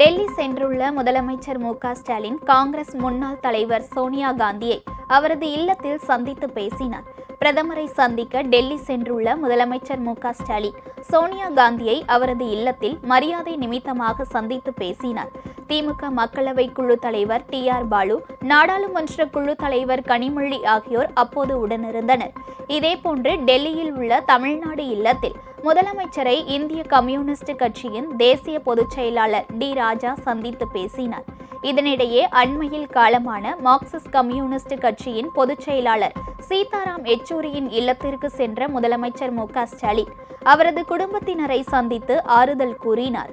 டெல்லி சென்றுள்ள முதலமைச்சர் மு ஸ்டாலின் காங்கிரஸ் முன்னாள் தலைவர் சோனியா காந்தியை அவரது இல்லத்தில் சந்தித்து பேசினார். பிரதமரை சந்திக்க டெல்லி சென்றுள்ள முதலமைச்சர் மு ஸ்டாலின் சோனியா காந்தியை அவரது இல்லத்தில் மரியாதை நிமித்தமாக சந்தித்து பேசினார். திமுக மக்களவை குழு தலைவர் டி ஆர் பாலு நாடாளுமன்ற குழு தலைவர் கனிமொழி ஆகியோர் அப்போது உடனிருந்தனர். இதேபோன்று டெல்லியில் உள்ள தமிழ்நாடு இல்லத்தில் முதலமைச்சரை இந்திய கம்யூனிஸ்ட் கட்சியின் தேசிய பொதுச் செயலாளர் டி ராஜா சந்தித்து பேசினார். இதனிடையே அண்மையில் காலமான மார்க்சிஸ்ட் கம்யூனிஸ்ட் கட்சியின் பொதுச் செயலாளர் சீதாராம் யெச்சூரியின் இல்லத்திற்கு சென்ற முதலமைச்சர் மு க ஸ்டாலின் அவரது குடும்பத்தினரை சந்தித்து ஆறுதல் கூறினார்.